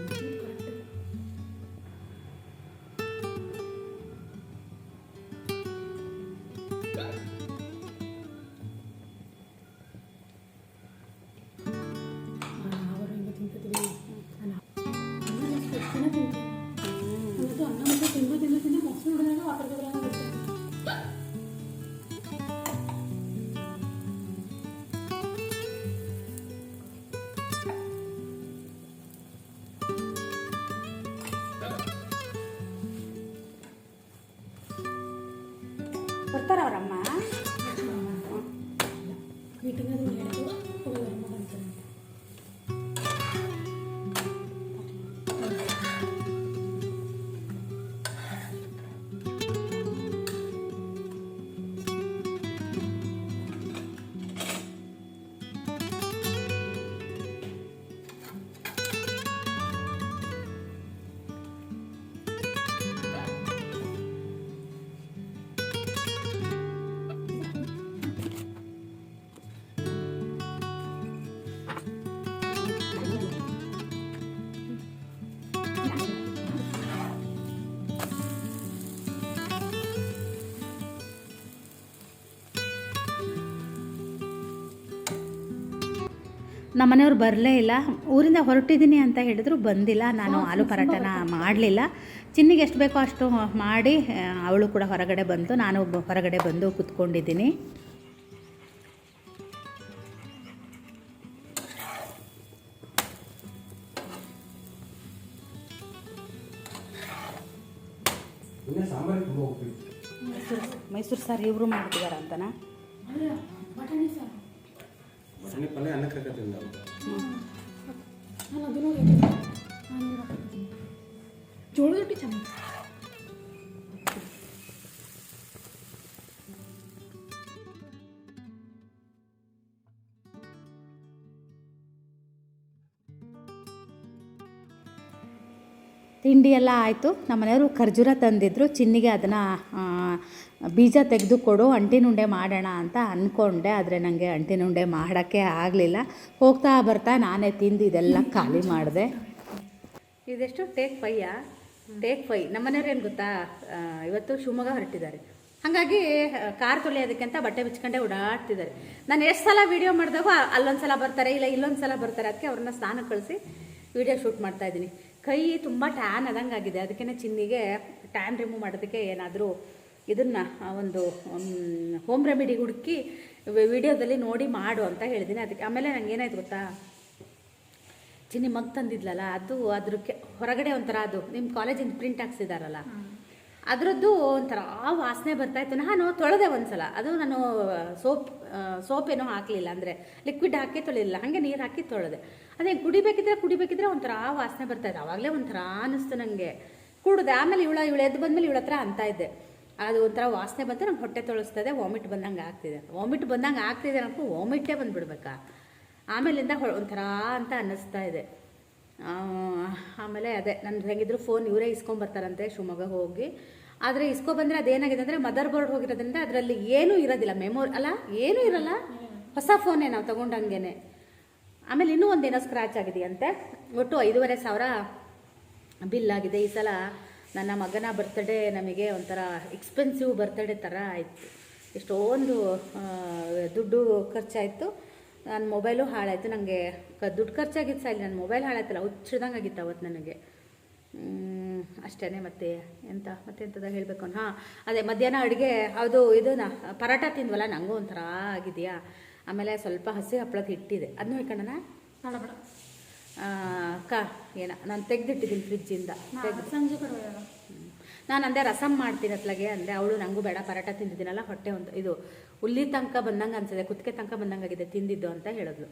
ನಮ್ಮ ಮನೆಯವ್ರು ಬರಲೇ ಇಲ್ಲ. ಊರಿಂದ ಹೊರಟಿದ್ದೀನಿ ಅಂತ ಹೇಳಿದ್ರು ಬಂದಿಲ್ಲ. ನಾನು ಆಲೂ ಪರಾಟನ ಮಾಡಲಿಲ್ಲ. ಚಿನ್ನಿಗೆ ಎಷ್ಟು ಬೇಕೋ ಅಷ್ಟು ಮಾಡಿ ಅವಳು ಕೂಡ ಹೊರಗಡೆ ಬಂತು. ನಾನು ಹೊರಗಡೆ ಬಂದು ಕುತ್ಕೊಂಡಿದ್ದೀನಿ. ಮೈಸೂರು ಮೈಸೂರು ಸಾರು ಇವರು ಮಾಡ್ತಿದಾರ ಅಂತನಾ ಸಣ್ಣ ಪಲ್ಯ ಅನ್ನಕ್ಕೆ ಹಾಕತ್ತೀನಿ ನಾನು ಅದನ್ನು. ಜೋಳದ ರೊಟ್ಟಿ ಚೆನ್ನಾಗಿ ತಿಂಡಿ ಎಲ್ಲ ಆಯಿತು ನಮ್ಮ ಮನೆಯವರು ಖರ್ಜೂರ ತಂದಿದ್ರು ಚಿನ್ನಿಗೆ ಅದನ್ನು ಬೀಜ ತೆಗೆದು ಕೊಡು ಅಂಟಿನುಂಡೆ ಮಾಡೋಣ ಅಂತ ಅಂದ್ಕೊಂಡೆ ಆದರೆ ನನಗೆ ಅಂಟಿನುಂಡೆ ಮಾಡೋಕ್ಕೆ ಆಗಲಿಲ್ಲ. ಹೋಗ್ತಾ ಬರ್ತಾ ನಾನೇ ತಿಂದು ಇದೆಲ್ಲ ಖಾಲಿ ಮಾಡಿದೆ. ಇದೆಷ್ಟು? ಟೇಕ್ ಫೈಯಾ ಟೇಕ್ ಫೈ ನಮ್ಮ ಮನೆಯವ್ರು ಏನು ಗೊತ್ತಾ? ಇವತ್ತು ಶಿವಮೊಗ್ಗ ಹೊರಟಿದ್ದಾರೆ. ಹಾಗಾಗಿ ಕಾರ್ ತೊಳೆಯೋದಕ್ಕೆ ಅಂತ ಬಟ್ಟೆ ಬಿಚ್ಕೊಂಡೆ ಓಡಾಡ್ತಿದ್ದಾರೆ. ನಾನು ಎಷ್ಟು ಸಲ ವೀಡಿಯೋ ಮಾಡಿದಾಗ ಅಲ್ಲೊಂದು ಸಲ ಬರ್ತಾರೆ, ಇಲ್ಲ ಇಲ್ಲೊಂದು ಸಲ ಬರ್ತಾರೆ. ಅದಕ್ಕೆ ಅವ್ರನ್ನ ಸ್ನಾನ ಕಳಿಸಿ ವೀಡಿಯೋ ಶೂಟ್ ಮಾಡ್ತಾ ಇದ್ದೀನಿ. ಕೈ ತುಂಬ ಟ್ಯಾನ್ ಆದಂಗೆ ಆಗಿದೆ ಅದಕ್ಕೆ ಚಿನ್ನಿಗೆ ಟ್ಯಾನ್ ರಿಮೂವ್ ಮಾಡೋದಕ್ಕೆ ಏನಾದರೂ ಇದನ್ನು ಒಂದು ಹೋಮ್ ರೆಮಿಡಿ ಹುಡುಕಿ ವಿಡಿಯೋದಲ್ಲಿ ನೋಡಿ ಮಾಡು ಅಂತ ಹೇಳಿದ್ದೀನಿ ಅದಕ್ಕೆ ಆಮೇಲೆ ನಂಗೆ ಏನಾಯ್ತು ಗೊತ್ತಾ? ಚಿನ್ನಿ ಮಗ್ ತಂದಿದ್ಲಲ್ಲ ಅದು ಅದ್ರ ಹೊರಗಡೆ ಒಂಥರ ಅದು ನಿಮ್ಮ ಕಾಲೇಜಿಂದ ಪ್ರಿಂಟ್ ಹಾಕ್ಸಿದಾರಲ್ಲ ಅದರದ್ದು ಒಂಥರ ಆ ವಾಸನೆ ಬರ್ತಾ ಇತ್ತು. ನಾನು ತೊಳೆದೆ ಒಂದ್ಸಲ ಅದು ನಾನು ಸೋಪ್ ಸೋಪ್ ಏನೋ ಹಾಕಲಿಲ್ಲ ಅಂದರೆ ಲಿಕ್ವಿಡ್ ಹಾಕಿ ತೊಳಿಲಿಲ್ಲ ಹಾಗೆ ನೀರು ಹಾಕಿ ತೊಳೆದೆ. ಅದೇ ಕುಡಿಬೇಕಿದ್ರೆ ಕುಡಿಬೇಕಿದ್ರೆ ಒಂಥರ ಆ ವಾಸನೆ ಬರ್ತಾ ಇತ್ತು. ಆವಾಗಲೇ ಒಂಥರ ಅನ್ನಿಸ್ತು ನನಗೆ ಕುಡ್ದೆ ಆಮೇಲೆ ಇವಳ ಇವಳು ಎದ್ದು ಬಂದಮೇಲೆ ಇವಳ ಹತ್ರ ಅಂತ ಇದ್ದೆ. ಅದು ಒಂಥರ ವಾಸನೆ ಬಂತು ನಂಗೆ ಹೊಟ್ಟೆ ತೊಳಸ್ತದೆ ವಾಮಿಟ್ ಬಂದಂಗೆ ಆಗ್ತಿದೆ. ವಾಮಿಟ್ ಬಂದಂಗೆ ಆಗ್ತಿದೆ ನನಗೂ ವಾಮಿಟೇ ಬಂದುಬಿಡ್ಬೇಕಾ? ಆಮೇಲಿಂದ ಹೊ- ಒಂಥರ ಅಂತ ಅನ್ನಿಸ್ತಾ ಇದೆ. ಆಮೇಲೆ ಅದೇ ನನ್ನ ಹೆಂಗಿದ್ರು ಫೋನ್ ಇವರೇ ಇಸ್ಕೊಂಬರ್ತಾರಂತೆ ಶಿವಮೊಗ್ಗ ಹೋಗಿ. ಆದರೆ ಇಸ್ಕೊಬಂದರೆ ಅದೇನಾಗಿದೆ ಅಂದರೆ ಮದರ್ ಬೋರ್ಡ್ ಹೋಗಿರೋದ್ರಿಂದ ಅದರಲ್ಲಿ ಏನೂ ಇರೋದಿಲ್ಲ. ಮೆಮೊರಿ ಅಲ್ಲ, ಏನೂ ಇರಲ್ಲ. ಹೊಸ ಫೋನೇ ನಾವು ತೊಗೊಂಡಂಗೆ ಆಮೇಲೆ ಇನ್ನೂ ಒಂದೇನೋ ಸ್ಕ್ರ್ಯಾಚ್ ಆಗಿದೆಯಂತೆ. ಒಟ್ಟು ಐದೂವರೆ ಸಾವಿರ ಬಿಲ್ ಆಗಿದೆ ಈ ಸಲ. ನನ್ನ ಮಗನ ಬರ್ತಡೇ ನಮಗೆ ಒಂಥರ ಎಕ್ಸ್ಪೆನ್ಸಿವ್ ಬರ್ತಡೇ ಥರ ಆಯಿತು. ಎಷ್ಟೊಂದು ದುಡ್ಡು ಖರ್ಚಾಯಿತು. ನನ್ನ ಮೊಬೈಲು ಹಾಳಾಯಿತು. ನನಗೆ ಕ, ದುಡ್ಡು ಖರ್ಚಾಗಿತ್ತು ಸಹ ಇಲ್ಲಿ. ನನ್ನ ಮೊಬೈಲ್ ಹಾಳಾಯ್ತಲ್ಲ ಹುಚ್ಚಿದಂಗೆ ಆಗಿತ್ತು ಅವತ್ತು ನನಗೆ. ಅಷ್ಟೇ ಮತ್ತೆ ಎಂತ, ಮತ್ತೆ ಎಂಥದ ಹೇಳಬೇಕು ಹಾಂ ಅದೇ ಮಧ್ಯಾಹ್ನ ಅಡುಗೆ, ಅದು ಇದನ್ನ ಪರಾಟ ತಿಂದ್ವಲ್ಲ ನನಗೂ ಒಂಥರ ಆಗಿದೆಯಾ? ಆಮೇಲೆ ಸ್ವಲ್ಪ ಹಸಿ ಹಪ್ಪಳಕ್ಕೆ ಇಟ್ಟಿದೆ ಅದನ್ನೂ ಹೇಳ್ಕೊಂಡಣ ಕ ಏನ ನಾನು ತೆಗೆದಿಟ್ಟಿದ್ದೀನಿ ಫ್ರಿಜ್ಜಿಂದ ಸಂಜೆ ನಾನು ಅಂದೆ ರಸಮ್ ಮಾಡ್ತೀನಿ ಅತ್ಲಾಗೆ ಅಂದೆ ಅವಳು ನನಗೂ ಬೇಡ ಪರಾಟ ತಿಂದಿದ್ದೀನಲ್ಲ ಹೊಟ್ಟೆ ಒಂದು ಇದು ಹುಲ್ಲಿ ತನಕ ಬಂದಂಗೆ ಅನ್ಸಿದೆ ಕುತ್ತಿಗೆ ತನಕ ಬಂದಂಗೆ ಆಗಿದೆ ತಿಂದಿದ್ದು ಅಂತ ಹೇಳಿದ್ಲು.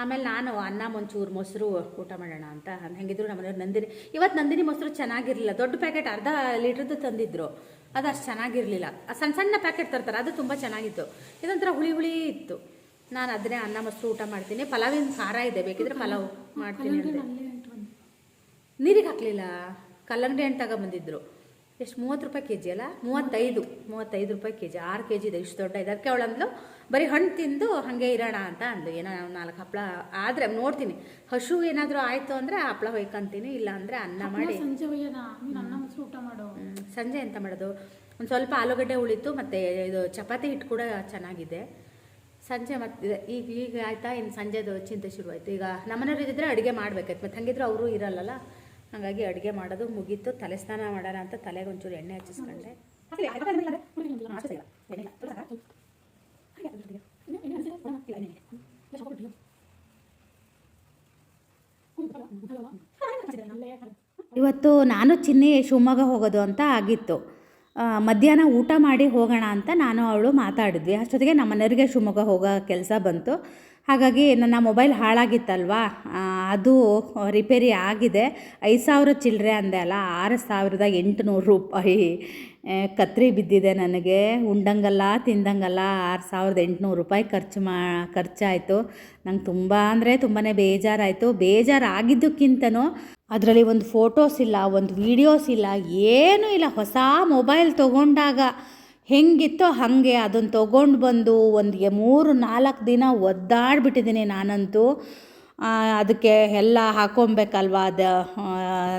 ಆಮೇಲೆ ನಾನು ಅನ್ನ ಒಂಚೂರು ಮೊಸರು ಊಟ ಮಾಡೋಣ ಅಂತ ಹೆಂಗಿದ್ರು ನಮ್ಮ ಮನೆಯವ್ರು ನಂದಿನಿ ಇವತ್ತು ನಂದಿನಿ ಮೊಸರು ಚೆನ್ನಾಗಿರಲಿಲ್ಲ ದೊಡ್ಡ ಪ್ಯಾಕೆಟ್ ಅರ್ಧ ಲೀಟ್ರದ್ದು ತಂದಿದ್ರು ಅದು ಅಷ್ಟು ಚೆನ್ನಾಗಿರಲಿಲ್ಲ. ಸಣ್ಣ ಸಣ್ಣ ಪ್ಯಾಕೆಟ್ ತರ್ತಾರೆ ಅದು ತುಂಬ ಚೆನ್ನಾಗಿತ್ತು. ಇದೊಂಥರ ಹುಳಿ ಹುಳಿ ಇತ್ತು. ನಾನು ಅದನ್ನೇ ಅನ್ನ ಮೊಸರು ಊಟ ಮಾಡ್ತೀನಿ. ಪಲಾವಿನ ಖಾರ ಇದೆ ಬೇಕಿದ್ರೆ ಪಲಾವ್. ಮಾಡ್ತೀನಿ ನೀರಿಗೆ ಹಾಕಲಿಲ್ಲ? ಕಲ್ಲಂಗಡಿ ಹಣ್ಣು ತಗೊಂಬಂದಿದ್ರು. ಎಷ್ಟು ಮೂವತ್ತು ರೂಪಾಯಿ ಕೆ ಜಿ ಅಲ್ಲ? ಮೂವತ್ತೈದು ಮೂವತ್ತೈದು ರೂಪಾಯಿ ಕೆ ಜಿ ಆರು ಕೆ ಜಿ ಇದೆ. ಇಷ್ಟು ದೊಡ್ಡ ಇದೆ. ಅದಕ್ಕೆ ಅವಳಂದ್ಲು ಬರೀ ಹಣ್ಣು ತಿಂದು ಹಾಗೆ ಇರೋಣ ಅಂತ ಅಂದ್ಲು. ಏನೋ ನಾಲ್ಕು ಹಪ್ಪಳ ಆದರೆ ನೋಡ್ತೀನಿ. ಹಸು ಏನಾದರೂ ಆಯಿತು ಅಂದರೆ ಹಪ್ಪಳ ಹೊಯ್ಕೊಂತೀನಿ ಇಲ್ಲ ಅಂದರೆ ಅನ್ನ ಮಾಡಿ. ಸಂಜೆ ಊಟ ಮಾಡೋ. ಸಂಜೆ ಎಂತ ಮಾಡೋದು? ಒಂದು ಸ್ವಲ್ಪ ಆಲೂಗಡ್ಡೆ ಉಳಿತು ಮತ್ತು ಇದು ಚಪಾತಿ ಹಿಟ್ಟು ಕೂಡ ಚೆನ್ನಾಗಿದೆ. ಸಂಜೆ ಮತ್ತೆ ಈಗ ಈಗ ಆಯ್ತಾ? ಇನ್ನು ಸಂಜೆದು ಚಿಂತೆ ಶುರುವಾಯಿತು. ಈಗ ನಮ್ಮನೆಯವ್ರು ಇದ್ದಿದ್ರೆ ಅಡುಗೆ ಮಾಡ್ಬೇಕಾಯ್ತು. ಮತ್ತು ಹಂಗಿದ್ರೆ ಅವರು ಇರಲ್ಲಲ್ಲ? ಹಾಗಾಗಿ ಅಡುಗೆ ಮಾಡೋದು ಮುಗೀತು. ತಲೆ ಸ್ನಾನ ಮಾಡೋಣ ಅಂತ ತಲೆಗೆ ಒಂಚೂರು ಎಣ್ಣೆ ಹಚ್ಚಿಸ್ಕೊಂಡೆ. ಇವತ್ತು ನಾನು ಚಿನ್ನಿ ಶಿವಮೊಗ್ಗ ಹೋಗೋದು ಅಂತ ಆಗಿತ್ತು. ಮಧ್ಯಾಹ್ನ ಊಟ ಮಾಡಿ ಹೋಗೋಣ ಅಂತ ನಾನು ಅವಳು ಮಾತಾಡಿದ್ವಿ. ಅಷ್ಟೊತ್ತಿಗೆ ನಮ್ಮ ಮನೆಯವರಿಗೆ ಶಿವಮೊಗ್ಗ ಹೋಗೋ ಕೆಲಸ ಬಂತು. ಹಾಗಾಗಿ ನನ್ನ ಮೊಬೈಲ್ ಹಾಳಾಗಿತ್ತಲ್ವಾ? ಅದು ರಿಪೇರಿ ಆಗಿದೆ. ಐದು ಸಾವಿರ ಚಿಲ್ಲರೆ ಅಂದೆ ಅಲ್ಲ, ಆರು ಸಾವಿರದ ಎಂಟುನೂರು ರೂಪಾಯಿ. ಕತ್ರಿ ಬಿದ್ದಿದೆ ನನಗೆ. ಉಂಡಂಗಲ್ಲ, ತಿಂದಂಗಲ್ಲ. ಆರು ಸಾವಿರದ ಎಂಟುನೂರು ರೂಪಾಯಿ ಖರ್ಚು ಮಾ, ಖರ್ಚಾಯಿತು. ನಂಗೆ ತುಂಬ ಅಂದರೆ ತುಂಬಾ ಬೇಜಾರಾಯಿತು. ಬೇಜಾರಾಗಿದ್ದಕ್ಕಿಂತನೂ ಅದರಲ್ಲಿ ಒಂದು ಫೋಟೋಸ್ ಇಲ್ಲ, ಒಂದು ವೀಡಿಯೋಸ್ ಇಲ್ಲ, ಏನೂ ಇಲ್ಲ. ಹೊಸ ಮೊಬೈಲ್ ತೊಗೊಂಡಾಗ ಹೆಂಗಿತ್ತೋ ಹಾಗೆ ಅದನ್ನು ತೊಗೊಂಡು ಬಂದು ಒಂದು ಮೂರು, ನಾಲ್ಕು ದಿನ ಒದ್ದಾಡ್ಬಿಟ್ಟಿದ್ದೀನಿ ನಾನಂತೂ. ಅದಕ್ಕೆ ಎಲ್ಲ ಹಾಕೊಬೇಕಲ್ವ? ಅದು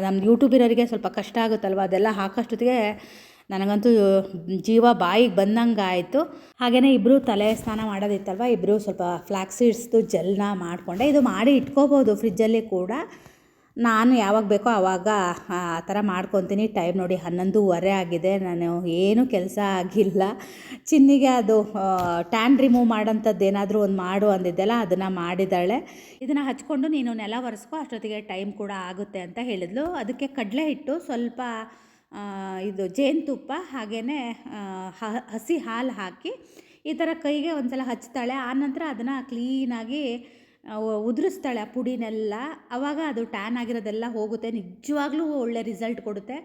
ನಮ್ಮ ಯೂಟ್ಯೂಬಿರೋರಿಗೆ ಸ್ವಲ್ಪ ಕಷ್ಟ ಆಗುತ್ತಲ್ವ? ಅದೆಲ್ಲ ಹಾಕೋಷ್ಟೊತ್ತಿಗೆ ನನಗಂತೂ ಜೀವ ಬಾಯಿಗೆ ಬಂದಂಗೆ ಆಯಿತು. ಹಾಗೆಯೇ ಇಬ್ಬರು ತಲೆ ಸ್ನಾನ ಮಾಡೋದಿತ್ತಲ್ವ ಇಬ್ಬರು ಸ್ವಲ್ಪ ಫ್ಲ್ಯಾಕ್ಸ್ ಸೀಡ್ಸ್ದು ಜೆಲ್ನ ಮಾಡಿಕೊಂಡೆ. ಇದು ಮಾಡಿ ಇಟ್ಕೋಬೋದು ಫ್ರಿಜ್ಜಲ್ಲಿ ಕೂಡ. ನಾನು ಯಾವಾಗ ಬೇಕೋ ಆವಾಗ ಆ ಥರ ಮಾಡ್ಕೊತೀನಿ. ಟೈಮ್ ನೋಡಿ ಹನ್ನೊಂದುವರೆ ಆಗಿದೆ. ನಾನು ಏನೂ ಕೆಲಸ ಆಗಿಲ್ಲ. ಚಿನ್ನಿಗೆ ಅದು ಟ್ಯಾನ್ ರಿಮೂವ್ ಮಾಡೋಂಥದ್ದು ಏನಾದರೂ ಒಂದು ಮಾಡು ಅಂದಿದ್ದೆಲ್ಲ ಅದನ್ನು ಮಾಡಿದ್ದಾಳೆ. ಇದನ್ನು ಹಚ್ಕೊಂಡು ನೀನು ನೆಲ ಒರೆಸ್ಕೊ, ಅಷ್ಟೊತ್ತಿಗೆ ಟೈಮ್ ಕೂಡ ಆಗುತ್ತೆ ಅಂತ ಹೇಳಿದ್ಲು. ಅದಕ್ಕೆ ಕಡಲೆ ಹಿಟ್ಟು ಸ್ವಲ್ಪ ಇದು ಜೇನುತುಪ್ಪ ಹಾಗೆಯೇ ಹಸಿ ಹಾಲು ಹಾಕಿ ಈ ಥರ ಕೈಗೆ ಒಂದು ಸಲ ಹಚ್ತಾಳೆ. ಆನಂತರ ಅದನ್ನು ಕ್ಲೀನಾಗಿ ಉದುರಿಸ್ತಾಳೆ ಆ ಪುಡಿನೆಲ್ಲ. ಆವಾಗ ಅದು ಟ್ಯಾನ್ ಆಗಿರೋದೆಲ್ಲ ಹೋಗುತ್ತೆ. ನಿಜವಾಗ್ಲೂ ಒಳ್ಳೆ ರಿಸಲ್ಟ್ ಕೊಡುತ್ತೆ.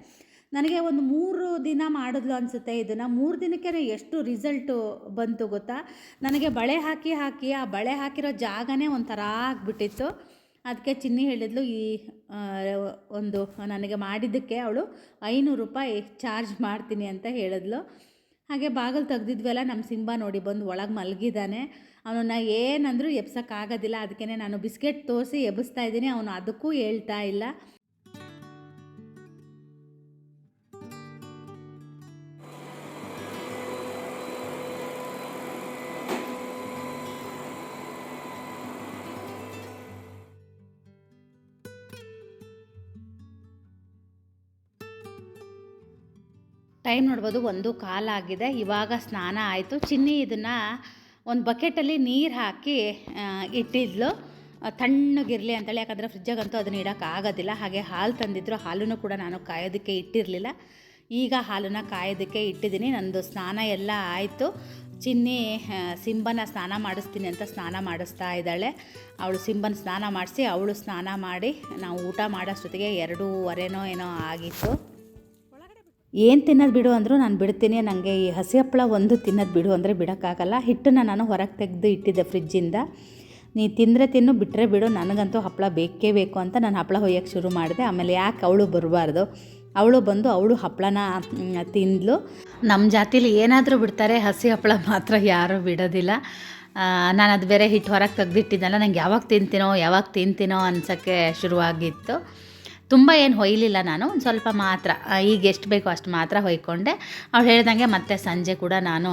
ನನಗೆ ಒಂದು ಮೂರು ದಿನ ಮಾಡಿದ್ಲು ಅನಿಸುತ್ತೆ ಇದನ್ನು. ಮೂರು ದಿನಕ್ಕೆ ಎಷ್ಟು ರಿಸಲ್ಟು ಬಂತು ಗೊತ್ತಾ? ನನಗೆ ಬಳೆ ಹಾಕಿ ಹಾಕಿ, ಆ ಬಳೆ ಹಾಕಿರೋ ಜಾಗನೇ ಒಂಥರ ಆಗಿಬಿಟ್ಟಿತ್ತು. ಅದಕ್ಕೆ ಚಿನ್ನಿ ಹೇಳಿದ್ಲು, ಈ ಒಂದು ನನಗೆ ಮಾಡಿದ್ದಕ್ಕೆ ಅವಳು ಐನೂರು ರೂಪಾಯಿ ಚಾರ್ಜ್ ಮಾಡ್ತೀನಿ ಅಂತ ಹೇಳಿದ್ಲು. ಹಾಗೆ ಬಾಗಿಲು ತೆಗ್ದಿದ್ವಲ್ಲ ನಮ್ಮ ಸಿಂಬ ನೋಡಿ ಬಂದು ಒಳಗೆ ಮಲಗಿದ್ದಾನೆ ಅವನನ್ನ ಏನಂದರೂ ಎಬ್ಸೋಕ್ಕಾಗೋದಿಲ್ಲ ಅದಕ್ಕೇ ನಾನು ಬಿಸ್ಕೆಟ್ ತೋರಿಸಿ ಎಬ್ಬಿಸ್ತಾ ಇದ್ದೀನಿ, ಅವನು ಅದಕ್ಕೂ ಹೇಳ್ತಾ ಇಲ್ಲ. ಟೈಮ್ ನೋಡ್ಬೋದು, ಒಂದು ಕಾಲಾಗಿದೆ ಇವಾಗ ಸ್ನಾನ ಆಯಿತು. ಚಿನ್ನಿ ಇದನ್ನು ಒಂದು ಬಕೆಟಲ್ಲಿ ನೀರು ಹಾಕಿ ಇಟ್ಟಿದ್ಲು. ತಣ್ಣಗಿರಲಿ ಅಂತೇಳಿ, ಯಾಕಂದರೆ ಫ್ರಿಜ್ಜಾಗಂತೂ ಅದನ್ನ ಆಗೋದಿಲ್ಲ. ಹಾಗೆ ಹಾಲು ತಂದಿದ್ರು. ಹಾಲನ್ನು ಕೂಡ ನಾನು ಕಾಯೋದಕ್ಕೆ ಇಟ್ಟಿರಲಿಲ್ಲ. ಈಗ ಹಾಲನ್ನು ಕಾಯೋದಕ್ಕೆ ಇಟ್ಟಿದ್ದೀನಿ. ನಂದು ಸ್ನಾನ ಎಲ್ಲ ಆಯಿತು. ಚಿನ್ನಿ ಸಿಂಬನ ಸ್ನಾನ ಮಾಡಿಸ್ತೀನಿ ಅಂತ ಸ್ನಾನ ಮಾಡಿಸ್ತಾ ಇದ್ದಾಳೆ. ಅವಳು ಸಿಂಬನ ಸ್ನಾನ ಮಾಡಿಸಿ, ಅವಳು ಸ್ನಾನ ಮಾಡಿ, ನಾವು ಊಟ ಮಾಡೋಷ್ಟೊತ್ತಿಗೆ ಎರಡೂವರೆನೋ ಏನೋ ಆಗಿತ್ತು. ಏನು ತಿನ್ನೋದು ಬಿಡು ಅಂದರೂ ನಾನು ಬಿಡ್ತೀನಿ ನನಗೆ ಈ ಹಸಿ ಹಪ್ಪಳ ಒಂದು ತಿನ್ನೋದು ಬಿಡು ಅಂದರೆ ಬಿಡೋಕ್ಕಾಗಲ್ಲ. ಹಿಟ್ಟನ್ನು ನಾನು ಹೊರಗೆ ತೆಗೆದು ಇಟ್ಟಿದ್ದೆ ಫ್ರಿಜ್ಜಿಂದ. ನೀ ತಿಂದರೆ ತಿನ್ನು ಬಿಟ್ಟರೆ ಬಿಡು, ನನಗಂತೂ ಹಪ್ಪಳ ಬೇಕೇ ಬೇಕು ಅಂತ ನಾನು ಹಪ್ಪಳ ಹೊಯ್ಯೋಕ್ಕೆ ಶುರು ಮಾಡಿದೆ. ಆಮೇಲೆ ಯಾಕೆ ಅವಳು ಬರಬಾರ್ದು? ಅವಳು ಬಂದು ಅವಳು ಹಪ್ಪಳನ ತಿಂದಳು ನಮ್ಮ ಜಾತಿಲಿ ಏನಾದರೂ ಬಿಡ್ತಾರೆ, ಹಸಿ ಹಪ್ಪಳ ಮಾತ್ರ ಯಾರೂ ಬಿಡೋದಿಲ್ಲ. ನಾನು ಅದು ಬೇರೆ ಹಿಟ್ಟು ಹೊರಗೆ ತೆಗೆದಿಟ್ಟಿದ್ದಲ್ಲ ನಂಗೆ ಯಾವಾಗ ತಿಂತೀನೋ ಯಾವಾಗ ತಿಂತೀನೋ ಅನ್ಸೋಕ್ಕೆ ಶುರುವಾಗಿತ್ತು. ತುಂಬ ಏನು ಹೊಯ್ಲಿಲ್ಲ ನಾನು, ಒಂದು ಸ್ವಲ್ಪ ಮಾತ್ರ ಈಗ ಎಷ್ಟು ಬೇಕೋ ಅಷ್ಟು ಮಾತ್ರ ಹೊಯ್ಕೊಂಡೆ. ಅವಳು ಹೇಳ್ದಂಗೆ ಮತ್ತೆ ಸಂಜೆ ಕೂಡ ನಾನು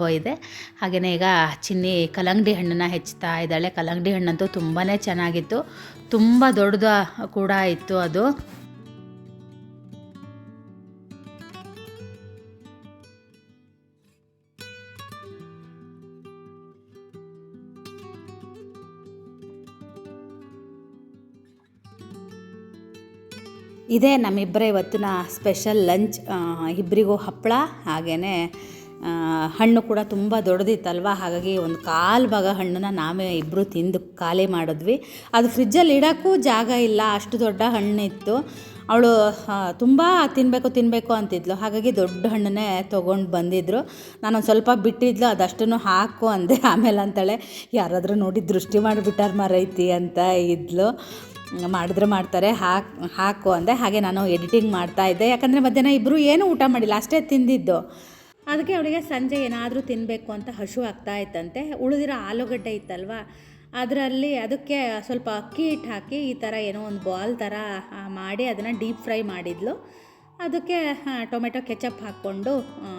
ಹೊಯ್ದೆ. ಹಾಗೆಯೇ ಈಗ ಚಿನ್ನಿ ಕಲ್ಲಂಗಡಿ ಹಣ್ಣನ್ನು ಹೆಚ್ಚುತ್ತಾ ಇದ್ದಾಳೆ. ಕಲ್ಲಂಗಡಿ ಹಣ್ಣಂತೂ ತುಂಬಾ ಚೆನ್ನಾಗಿತ್ತು. ತುಂಬ ದೊಡ್ಡದು ಕೂಡ ಇತ್ತು ಅದು. ಇದೇ ನಮ್ಮಿಬ್ಬರ ಇವತ್ತಿನ ಸ್ಪೆಷಲ್ ಲಂಚ್ ಇಬ್ಬರಿಗೂ ಹಪ್ಪಳ ಹಾಗೆಯೇ ಹಣ್ಣು ಕೂಡ ತುಂಬ ದೊಡ್ಡದಿತ್ತಲ್ವ? ಹಾಗಾಗಿ ಒಂದು ಕಾಲು ಭಾಗ ಹಣ್ಣನ್ನು ನಾವೇ ಇಬ್ಬರು ತಿಂದು ಖಾಲಿ ಮಾಡಿದ್ವಿ. ಅದು ಫ್ರಿಜ್ಜಲ್ಲಿ ಇಡೋಕ್ಕೂ ಜಾಗ ಇಲ್ಲ, ಅಷ್ಟು ದೊಡ್ಡ ಹಣ್ಣಿತ್ತು. ಅವಳು ತುಂಬ ತಿನ್ನಬೇಕು ತಿನ್ನಬೇಕು ಅಂತಿದ್ಲು. ಹಾಗಾಗಿ ದೊಡ್ಡ ಹಣ್ಣನ್ನೇ ತೊಗೊಂಡು ಬಂದಿದ್ದರು ಒಂದು ಸ್ವಲ್ಪ ಬಿಟ್ಟಿದ್ಲು, ಅದಷ್ಟನ್ನು ಹಾಕು ಅಂದೆ. ಆಮೇಲೆ ಅಂತಾಳೆ ಯಾರಾದರೂ ನೋಡಿ ದೃಷ್ಟಿ ಮಾಡಿಬಿಟ್ಟಾರ ಮರೈತಿ ಅಂತ ಇದ್ಲು. ಮಾಡಿದ್ರೆ ಮಾಡ್ತಾರೆ, ಹಾಕಿ, ಹಾಕು ಅಂದೆ. ಹಾಗೆ ನಾನು ಎಡಿಟಿಂಗ್ ಮಾಡ್ತಾ ಇದ್ದೆ. ಯಾಕಂದರೆ ಮಧ್ಯಾಹ್ನ ಇಬ್ಬರು ಏನೂ ಊಟ ಮಾಡಿಲ್ಲ, ಅಷ್ಟೇ ತಿಂದಿದ್ದು. ಅದಕ್ಕೆ ಅವಳಿಗೆ ಸಂಜೆ ಏನಾದರೂ ತಿನ್ನಬೇಕು ಅಂತ ಹಶು ಆಗ್ತಾ ಇತ್ತಂತೆ. ಉಳಿದಿರೋ ಆಲೂಗಡ್ಡೆ ಇತ್ತಲ್ವ, ಅದರಲ್ಲಿ ಅದಕ್ಕೆ ಸ್ವಲ್ಪ ಅಕ್ಕಿ ಹಿಟ್ಟು ಹಾಕಿ ಈ ಥರ ಏನೋ ಒಂದು ಬಾಲ್ ಥರ ಮಾಡಿ ಅದನ್ನು ಡೀಪ್ ಫ್ರೈ ಮಾಡಿದ್ಲು. ಅದಕ್ಕೆ ಟೊಮೆಟೊ ಕೆಚಪ್ ಹಾಕ್ಕೊಂಡು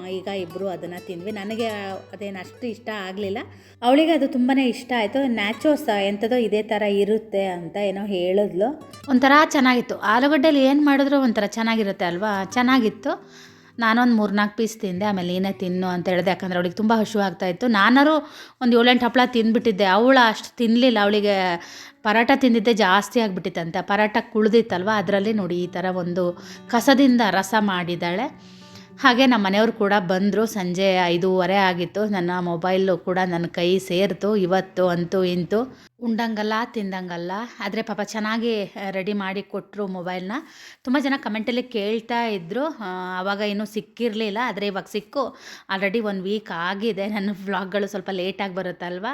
ಈಗ ಇಬ್ಬರು ಅದನ್ನು ತಿಂದ್ವಿ. ನನಗೆ ಅದೇನು ಅಷ್ಟು ಇಷ್ಟ ಆಗಲಿಲ್ಲ. ಅವಳಿಗೆ ಅದು ತುಂಬಾ ಇಷ್ಟ ಆಯಿತು. ನ್ಯಾಚೋಸ್ ಎಂಥದೋ ಇದೇ ಥರ ಇರುತ್ತೆ ಅಂತ ಏನೋ ಹೇಳಿದ್ಲು. ಒಂಥರ ಚೆನ್ನಾಗಿತ್ತು. ಆಲೂಗಡ್ಡೆಲಿ ಏನು ಮಾಡಿದ್ರು ಒಂಥರ ಚೆನ್ನಾಗಿರುತ್ತೆ ಅಲ್ವಾ? ಚೆನ್ನಾಗಿತ್ತು. ನಾನೊಂದು ಮೂರ್ನಾಲ್ಕು ಪೀಸ್ ತಿಂದೆ, ಆಮೇಲೆ ಏನೇ ತಿನ್ನು ಅಂತ ಹೇಳಿದೆ. ಯಾಕಂದರೆ ಅವಳಿಗೆ ತುಂಬ ಹಶುವಾಗ್ತಾಯಿತ್ತು ನಾನಾರು ಒಂದು ಏಳೆಂಟು ಹಪ್ಪಳ ತಿಂದುಬಿಟ್ಟಿದ್ದೆ. ಅವಳು ಅಷ್ಟು ತಿನ್ನಲಿಲ್ಲ ಅವಳಿಗೆ ಪರಾಟ ತಿಂದಿದ್ದೆ ಜಾಸ್ತಿ ಆಗಿಬಿಟ್ಟಿತ್ತಂತೆ. ಪರಾಟ ಕುಳ್ದಿತ್ತಲ್ವ? ಅದರಲ್ಲಿ ನೋಡಿ ಈ ಥರ ಒಂದು ಕಸದಿಂದ ರಸ ಮಾಡಿದ್ದಾಳೆ. ಹಾಗೆ ನಮ್ಮ ಮನೆಯವರು ಕೂಡ ಬಂದರು, ಸಂಜೆ ಐದೂವರೆ ಆಗಿತ್ತು. ನನ್ನ ಮೊಬೈಲು ಕೂಡ ನನ್ನ ಕೈ ಸೇರಿತು, ಇವತ್ತು ಅಂತೂ ಇಂತು. ಉಂಡಂಗಲ್ಲ, ತಿಂದಂಗಲ್ಲ. ಆದರೆ ಪಾಪ ಚೆನ್ನಾಗಿ ರೆಡಿ ಮಾಡಿ ಕೊಟ್ಟರು ಮೊಬೈಲ್ನ. ತುಂಬ ಜನ ಕಮೆಂಟಲ್ಲಿ ಕೇಳ್ತಾ ಇದ್ದರು ಆವಾಗ ಇನ್ನೂ ಸಿಕ್ಕಿರಲಿಲ್ಲ. ಆದರೆ ಇವಾಗ ಸಿಕ್ಕು. ಆಲ್ರೆಡಿ ಒಂದು ವೀಕ್ ಆಗಿದೆ. ನನ್ನ ವ್ಲಾಗ್ಗಳು ಸ್ವಲ್ಪ ಲೇಟಾಗಿ ಬರುತ್ತಲ್ವ?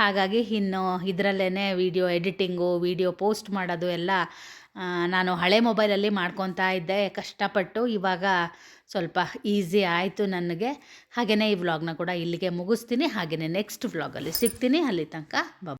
ಹಾಗಾಗಿ ಇನ್ನು ಇದರಲ್ಲೇ ವಿಡಿಯೋ ಎಡಿಟಿಂಗು ವಿಡಿಯೋ ಪೋಸ್ಟ್ ಮಾಡೋದು ಎಲ್ಲ ನಾನು ಹಳೆ ಮೊಬೈಲಲ್ಲಿ ಮಾಡ್ಕೊತಾ ಇದ್ದೆ. ಕಷ್ಟಪಟ್ಟು ಇವಾಗ ಸ್ವಲ್ಪ ಈಸಿ ಆಯಿತು ನನಗೆ. ಹಾಗೆಯೇ ಈ ವ್ಲಾಗ್ನ ಕೂಡ ಇಲ್ಲಿಗೆ ಮುಗಿಸ್ತೀನಿ. ಹಾಗೆಯೇ ನೆಕ್ಸ್ಟ್ ವ್ಲಾಗಲ್ಲಿ ಸಿಗ್ತೀನಿ. ಅಲ್ಲಿ ತನಕ ಬ